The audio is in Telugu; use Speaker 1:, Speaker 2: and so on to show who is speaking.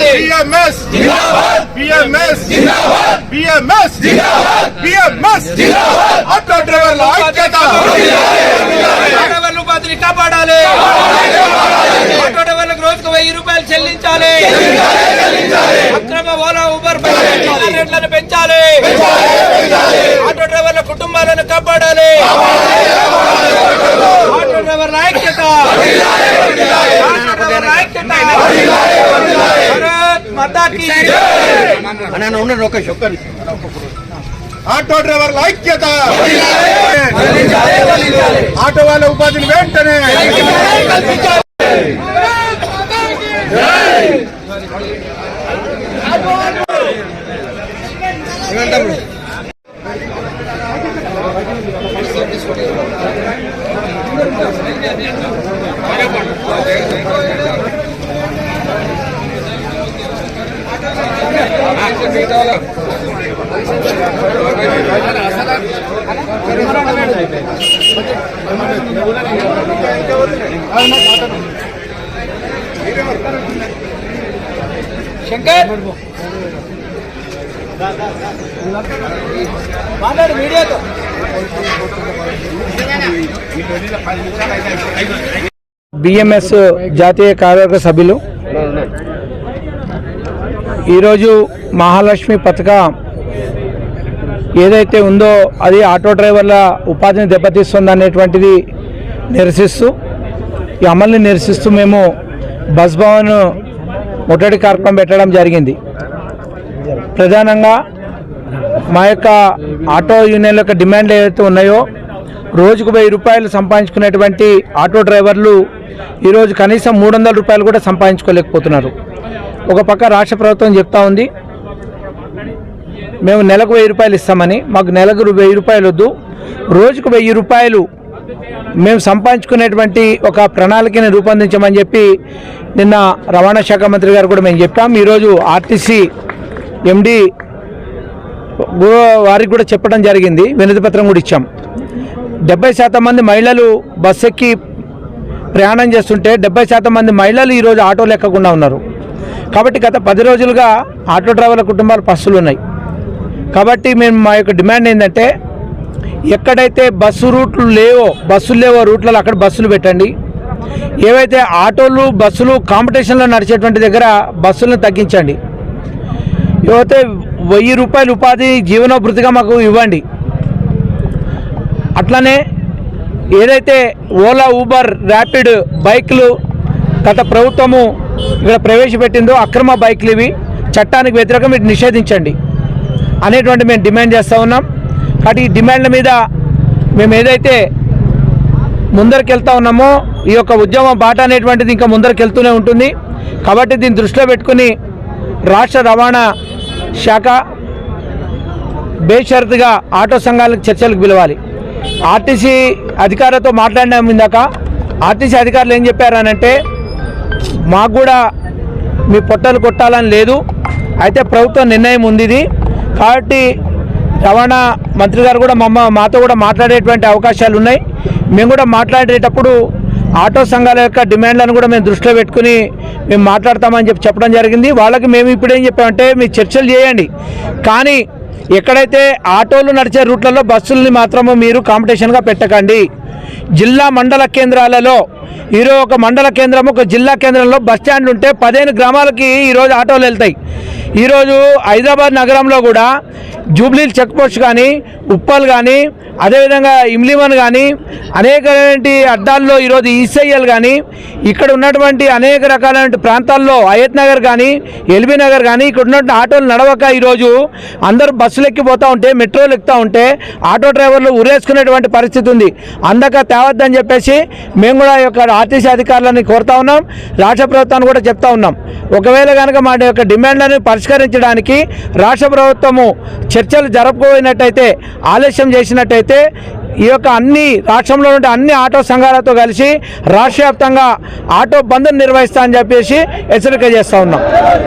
Speaker 1: BMS BMS BMS BMS auto డ్రైవర్ల ఐక్యత.
Speaker 2: ఉపాధిని కాపాడాలి. ఆటో డ్రైవర్లకు రోజుకు వెయ్యి రూపాయలు చెల్లించాలి. అక్రమ ఓలా ఊబర్ బస్సుల రేట్లను పెంచాలి. ఆటో డ్రైవర్ల కుటుంబాలను కాపాడాలి. ఆటో డ్రైవర్ల ఐక్యత. ఐక్యత.
Speaker 1: ఆటో డ్రైవర్ల ఐక్యత! ఆటో వాళ్ళ ఉపాధిని వెంటనే!
Speaker 2: శంకర్ మాట్లాడు మీడియాతో
Speaker 3: బిఎంఎస్ జాతీయ కార్యవర్గ సభ్యులు ఈరోజు మహాలక్ష్మి పథకం ఏదైతే ఉందో అది ఆటో డ్రైవర్ల ఉపాధిని దెబ్బతీస్తుంది అనేటువంటిది నిరసిస్తూ ఈ అమల్ని నిరసిస్తూ మేము బస్ భవన్ ముట్టడి కార్యక్రమం పెట్టడం జరిగింది. ప్రధానంగా మా యొక్క ఆటో యూనియన్ల యొక్క డిమాండ్లు ఏవైతే ఉన్నాయో రోజుకు వెయ్యి రూపాయలు సంపాదించుకునేటువంటి ఆటో డ్రైవర్లు ఈరోజు కనీసం మూడు వందల రూపాయలు కూడా సంపాదించుకోలేకపోతున్నారు. ఒక పక్క రాష్ట్ర ప్రభుత్వం చెప్తా ఉంది మేము నెలకు వెయ్యి రూపాయలు ఇస్తామని. మాకు నెలకు వెయ్యి రూపాయలు వద్దు. రోజుకు వెయ్యి రూపాయలు మేము సంపాదించుకునేటువంటి ఒక ప్రణాళికని రూపొందించమని చెప్పి నిన్న రవాణా శాఖ మంత్రి గారు కూడా మేము చెప్పాం. ఈరోజు ఆర్టీసీ ఎండి వారికి కూడా చెప్పడం జరిగింది. వినతి పత్రం కూడా ఇచ్చాం. డెబ్బై శాతం మంది మహిళలు బస్సు ఎక్కి ప్రయాణం చేస్తుంటే డెబ్బై శాతం మంది మహిళలు ఈరోజు ఆటోలు ఎక్కకుండా ఉన్నారు. కాబట్టి గత పది రోజులుగా ఆటో డ్రైవర్ల కుటుంబాలు పస్సులు ఉన్నాయి. కాబట్టి మేము మా యొక్క డిమాండ్ ఏంటంటే ఎక్కడైతే బస్సు రూట్లు లేవో బస్సులు లేవో రూట్లలో అక్కడ బస్సులు పెట్టండి. ఏవైతే ఆటోలు బస్సులు కాంపిటీషన్లో నడిచేటువంటి దగ్గర బస్సులను తగ్గించండి. ఏవైతే వెయ్యి రూపాయలు ఉపాధి జీవనోభృతిగా మాకు ఇవ్వండి. అట్లనే ఏదైతే ఓలా ఊబర్ ర్యాపిడ్ బైక్లు గత ప్రభుత్వము ఇక్కడ ప్రవేశపెట్టిందో అక్రమ బైక్లు ఇవి. చట్టానికి వ్యతిరేకం వీటిని నిషేధించండి అనేటువంటి మేము డిమాండ్ చేస్తూ ఉన్నాం. కాబట్టి ఈ డిమాండ్ల మీద మేము ఏదైతే ముందరికి ఉన్నామో ఈ యొక్క ఉద్యమం బాట అనేటువంటిది ఇంకా ముందరకెళ్తూనే ఉంటుంది. కాబట్టి దీన్ని దృష్టిలో పెట్టుకుని రాష్ట్ర రవాణా శాఖ బేషరతుగా ఆటో సంఘాలకు చర్చలకు పిలవాలి. ఆర్టీసీ అధికారులతో మాట్లాడినాం ఇందాక. ఆర్టీసీ అధికారులు ఏం చెప్పారనంటే మాకు కూడా మీ పొట్టలు కొట్టాలని లేదు. అయితే ప్రభుత్వ నిర్ణయం ఉంది ఇది. కాబట్టి రవాణా మంత్రి గారు కూడా మమ్మ మాతో కూడా మాట్లాడేటువంటి అవకాశాలు ఉన్నాయి. మేము కూడా మాట్లాడేటప్పుడు ఆటో సంఘాల యొక్క డిమాండ్లను కూడా మేము దృష్టిలో పెట్టుకుని మేము మాట్లాడతామని చెప్పి చెప్పడం జరిగింది. వాళ్ళకి మేము ఇప్పుడు ఏం చెప్పామంటే మీరు చర్చలు చేయండి. కానీ ఎక్కడైతే ఆటోలు నడిచే రూట్లలో బస్సుల్ని మాత్రము మీరు కాంపిటీషన్గా పెట్టకండి. జిల్లా మండల కేంద్రాలలో ఈరోజు ఒక మండల కేంద్రం ఒక జిల్లా కేంద్రంలో బస్ స్టాండ్ ఉంటే పదిహేను గ్రామాలకి ఈరోజు ఆటోలు వెళ్తాయి. ఈరోజు హైదరాబాద్ నగరంలో కూడా జూబ్లీ చెక్ పోస్ట్ కానీ ఉప్పల్ కానీ అదేవిధంగా ఇమ్లిమన్ కానీ అనేకటువంటి అడ్డాల్లో ఈరోజు ఈసైఎల్ కానీ ఇక్కడ ఉన్నటువంటి అనేక రకాలైన ప్రాంతాల్లో అయత్ నగర్ కానీ ఎల్బీ నగర్ కానీ ఇక్కడ ఉన్నటువంటి ఆటోలు నడవక ఈరోజు అందరూ బస్సులు ఎక్కిపోతూ ఉంటే మెట్రోలు ఎక్కుతూ ఉంటే ఆటో డ్రైవర్లు ఉరేసుకునేటువంటి పరిస్థితి ఉంది. అందక తేవద్దని చెప్పేసి మేము కూడా యొక్క ఆర్టీసీ అధికారులని కోరుతా ఉన్నాం. రాష్ట్ర ప్రభుత్వాన్ని కూడా చెప్తా ఉన్నాం. ఒకవేళ కనుక మా యొక్క డిమాండ్లను పరిష్కరించడానికి రాష్ట్ర ప్రభుత్వము చర్చలు జరపకపోయినట్టయితే ఆలస్యం చేసినట్టయితే ఈ యొక్క అన్ని రాష్ట్రంలో ఉండే అన్ని ఆటో సంఘాలతో కలిసి రాష్ట్ర వ్యాప్తంగా ఆటో బంద్ను నిర్వహిస్తా అని చెప్పేసి హెచ్చరిక చేస్తూ ఉన్నాం.